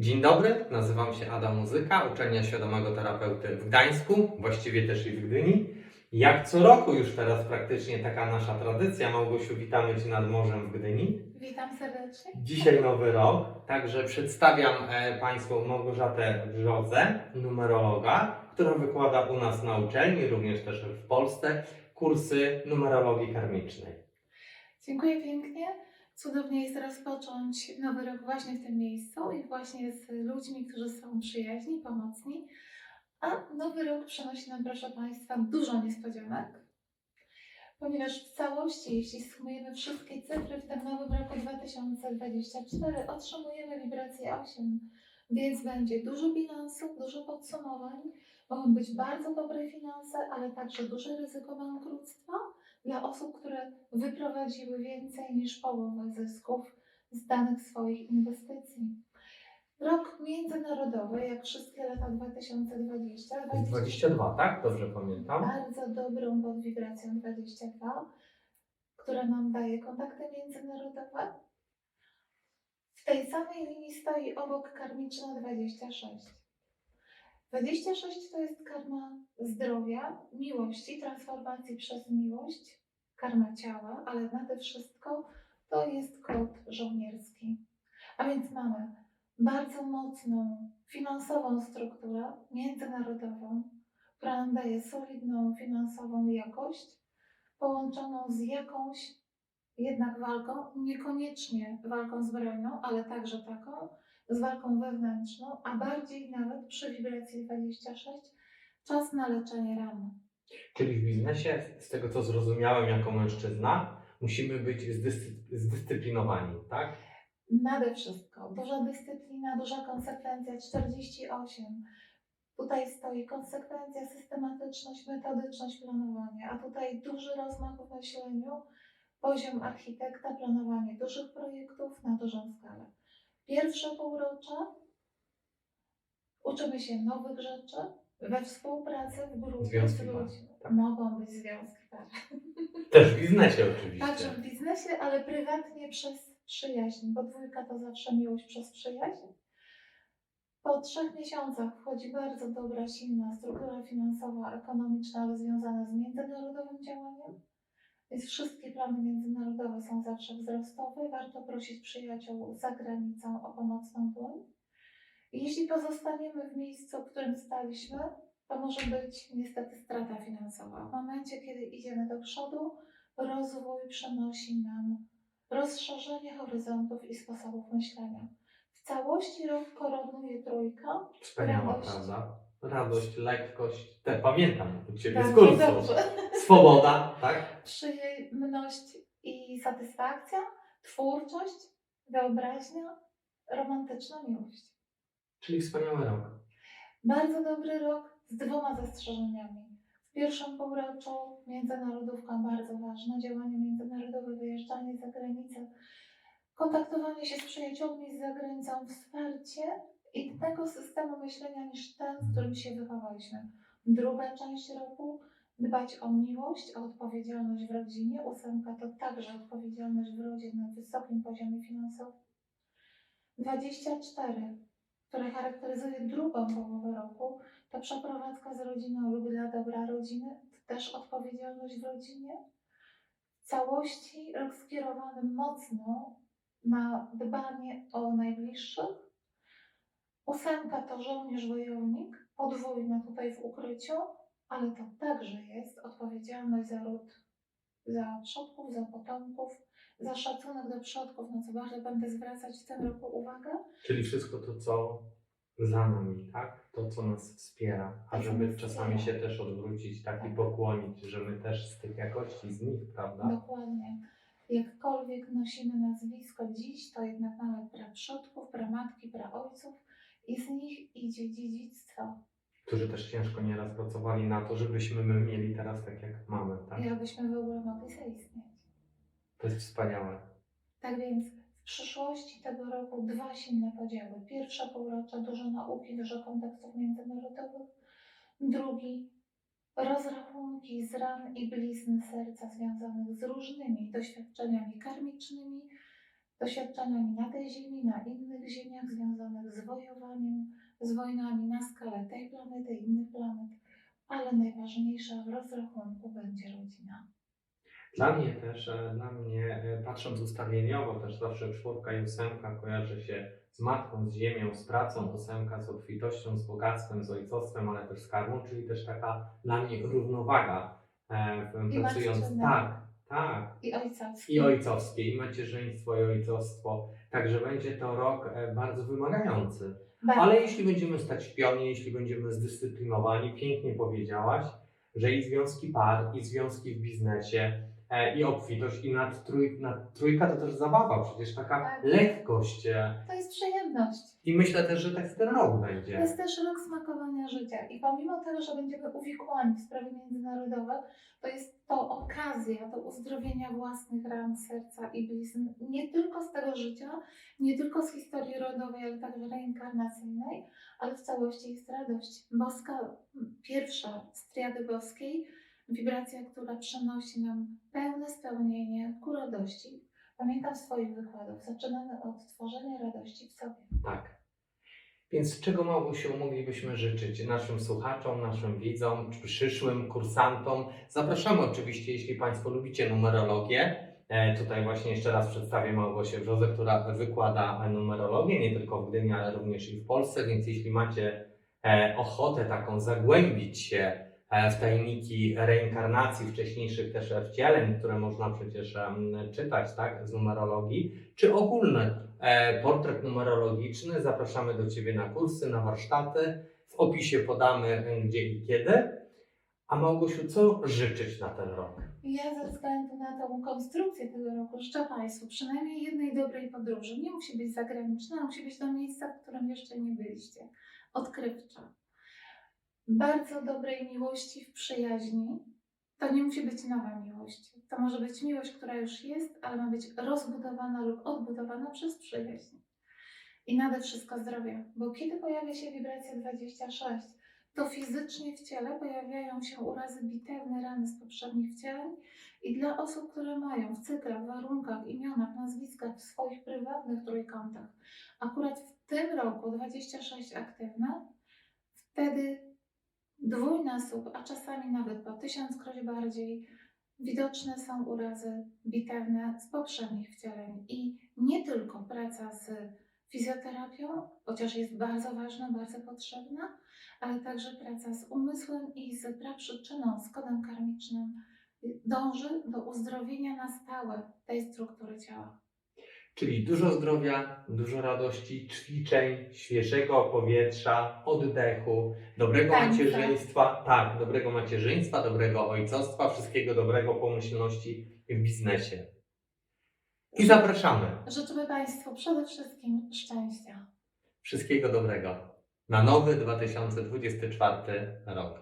Dzień dobry, nazywam się Adam Muzyka, uczelnia świadomego terapeuty w Gdańsku, właściwie też i w Gdyni. Jak co roku już teraz praktycznie taka nasza tradycja, Małgosiu, witamy Cię nad morzem w Gdyni. Witam serdecznie. Dzisiaj nowy rok, także przedstawiam e, Państwu Małgorzatę Brzozę, numerologa, która wykłada u nas na uczelni, również też w Polsce, kursy numerologii karmicznej. Dziękuję pięknie. Cudownie jest rozpocząć nowy rok właśnie w tym miejscu i właśnie z ludźmi, którzy są przyjaźni, pomocni. A nowy rok przynosi nam, proszę Państwa, dużo niespodzianek, ponieważ w całości, jeśli sumujemy wszystkie cyfry w tym nowym roku 2024, otrzymujemy wibrację 8, więc będzie dużo bilansów, dużo podsumowań, mogą być bardzo dobre finanse, ale także duże ryzyko bankructwa dla osób, które wyprowadziły więcej niż połowę zysków z danych swoich inwestycji. Rok międzynarodowy, jak wszystkie lata 2020, 22, tak? Dobrze pamiętam? bardzo dobrą pod wibracją 22, która nam daje kontakty międzynarodowe. W tej samej linii stoi obok karmiczna 26. 26 to jest karma zdrowia, miłości, transformacji przez miłość, karma ciała, ale nade wszystko to jest kod żołnierski. A więc mamy bardzo mocną finansową strukturę międzynarodową, która nam daje solidną finansową jakość, połączoną z jakąś jednak walką, niekoniecznie walką zbrojną, ale także taką, z walką wewnętrzną, a bardziej nawet przy wibracji 26 czas na leczenie ran. Czyli w biznesie, z tego co zrozumiałem jako mężczyzna, musimy być zdyscy- zdyscyplinowani, tak? Nade wszystko duża dyscyplina, duża konsekwencja 48. Tutaj stoi konsekwencja, systematyczność, metodyczność, planowanie, a tutaj duży rozmach w myśleniu, poziom architekta, planowanie dużych projektów na dużą skalę. Pierwsze półrocze uczymy się nowych rzeczy we współpracy, w grupie, z ludźmi. tak. Mogą być związki par. Też w biznesie oczywiście. Także w biznesie, ale prywatnie przez przyjaźń, bo dwójka to zawsze miłość przez przyjaźń. Po trzech miesiącach wchodzi bardzo dobra, silna struktura finansowa, ekonomiczna, ale związana z międzynarodowym działaniem. Więc wszystkie plany międzynarodowe są zawsze wzrostowe. Warto prosić przyjaciół za granicą o pomocną dłoń. Jeśli pozostaniemy w miejscu, w którym staliśmy, to może być niestety strata finansowa. W momencie, kiedy idziemy do przodu, rozwój przynosi nam rozszerzenie horyzontów i sposobów myślenia. W całości rok koronuje trójka. Wspaniała, prawda? Radość, lekkość, te pamiętam u Ciebie z Bardzo kursu. dobrze. Swoboda, tak? Przyjemność i satysfakcja, twórczość, wyobraźnia, romantyczna miłość. Czyli wspaniały rok. Bardzo dobry rok z dwoma zastrzeżeniami. W pierwszym półroczu międzynarodówka bardzo ważna, działania międzynarodowe, wyjeżdżanie za granicę, kontaktowanie się z przyjaciółmi za granicą, wsparcie innego systemu myślenia niż ten, w którym się wychowaliśmy. Druga część roku dbać o miłość, o odpowiedzialność w rodzinie. Ósemka to także odpowiedzialność w rodzinie na wysokim poziomie finansowym. 24, które charakteryzuje drugą połowę roku, to przeprowadzka z rodziną lub dla dobra rodziny, to też odpowiedzialność w rodzinie. W całości rok skierowany mocno na dbanie o najbliższych. Ósemka to żołnierz wojownik, podwójna tutaj w ukryciu, ale to także jest odpowiedzialność za ród, za przodków, za potomków, za szacunek do przodków, na co bardzo będę zwracać w tym roku uwagę. Czyli wszystko to, co za nami, tak? To, co nas wspiera. A To, co żeby czasami się wspiera. też odwrócić, tak? I Tak. pokłonić, że my też z tych jakości, z nich, prawda? Dokładnie. Jakkolwiek nosimy nazwisko dziś, to jednak mamy praprzodków, pramatki, praojców i z nich idzie dziedzictwo. Którzy też ciężko nieraz pracowali na to, żebyśmy my mieli teraz tak, jak mamy, tak? I abyśmy w ogóle mogli zaistnieć. To jest wspaniałe. Tak więc w przyszłości tego roku dwa silne podziały. Pierwsze półrocze dużo nauki, dużo kontaktów międzynarodowych. Drugi rozrachunki z ran i blizn serca związanych z różnymi doświadczeniami karmicznymi, doświadczeniami na tej ziemi, na innych ziemiach związanych z wojowaniem, z wojnami na skalę tej planety, innych planet, ale najważniejsza w rozrachunku będzie rodzina. Dla mnie też, e, dla mnie e, patrząc ustawieniowo, też zawsze czwórka i ósemka kojarzy się z matką, z ziemią, z pracą, ósemka z obfitością, z bogactwem, z ojcostwem, ale też z karmą, czyli też taka dla mnie równowaga e, I pracując. Tak, tak. I ojcowski. I ojcowskie, i macierzyństwo, i ojcostwo. Także będzie to rok e, bardzo wymagający. Bardzo. Ale jeśli będziemy stać w pionie, jeśli będziemy zdyscyplinowani, pięknie powiedziałaś, że i związki par, i związki w biznesie, i obfitość, i nad, trój, nad trójka to też zabawa, przecież taka Tak. lekkość. E, To jest przyjemność. I myślę też, że tak ten rok To będzie. jest też rok smakowania życia i pomimo tego, że będziemy uwikłani w sprawy międzynarodowe, to jest to okazja do uzdrowienia własnych ran serca i blizn, nie tylko z tego życia, nie tylko z historii rodowej, ale także reinkarnacyjnej, ale w całości jest radość. Boska, pierwsza z triady boskiej, wibracja, która przynosi nam pełne spełnienie ku radości. Pamiętam swoich wykładów, zaczynamy od tworzenia radości w sobie. Tak. Więc czego Małgosiu moglibyśmy życzyć naszym słuchaczom, naszym widzom, czy przyszłym kursantom? Zapraszamy oczywiście, jeśli Państwo lubicie numerologię. E, Tutaj właśnie jeszcze raz przedstawię Małgosię Brzozę, która wykłada numerologię nie tylko w Gdyni, ale również i w Polsce, więc jeśli macie e, ochotę taką zagłębić się w tajniki reinkarnacji wcześniejszych też wcieleń, które można przecież czytać tak, z numerologii, czy ogólny e, portret numerologiczny. Zapraszamy do Ciebie na kursy, na warsztaty. W opisie podamy e, gdzie i kiedy. A Małgosiu, co życzyć na ten rok? Ja ze względu na tą konstrukcję tego roku życzę Państwu przynajmniej jednej dobrej podróży. Nie musi być zagraniczna, musi być do miejsca, w którym jeszcze nie byliście. Odkrywcza. Bardzo dobrej miłości w przyjaźni. To nie musi być nowa miłość. To może być miłość, która już jest, ale ma być rozbudowana lub odbudowana przez przyjaźń. I nade wszystko zdrowie, bo kiedy pojawia się wibracja 26, to fizycznie w ciele pojawiają się urazy bitewne, rany z poprzednich wcieleń i dla osób, które mają w cyklach, warunkach, imionach, nazwiskach, w swoich prywatnych trójkątach, akurat w tym roku 26 aktywne, wtedy dwójnasób, a czasami nawet po tysiąckroć bardziej widoczne są urazy bitewne z poprzednich wcieleń i nie tylko praca z fizjoterapią, chociaż jest bardzo ważna, bardzo potrzebna, ale także praca z umysłem i z praprzyczyną, z kodem karmicznym dąży do uzdrowienia na stałe tej struktury ciała. Czyli dużo zdrowia, dużo radości, ćwiczeń, świeżego powietrza, oddechu, dobrego Tańca. macierzyństwa, tak, dobrego macierzyństwa, dobrego ojcostwa, wszystkiego dobrego pomyślności w biznesie. I zapraszamy. Życzymy Państwu przede wszystkim szczęścia. Wszystkiego dobrego na nowy 2024 rok.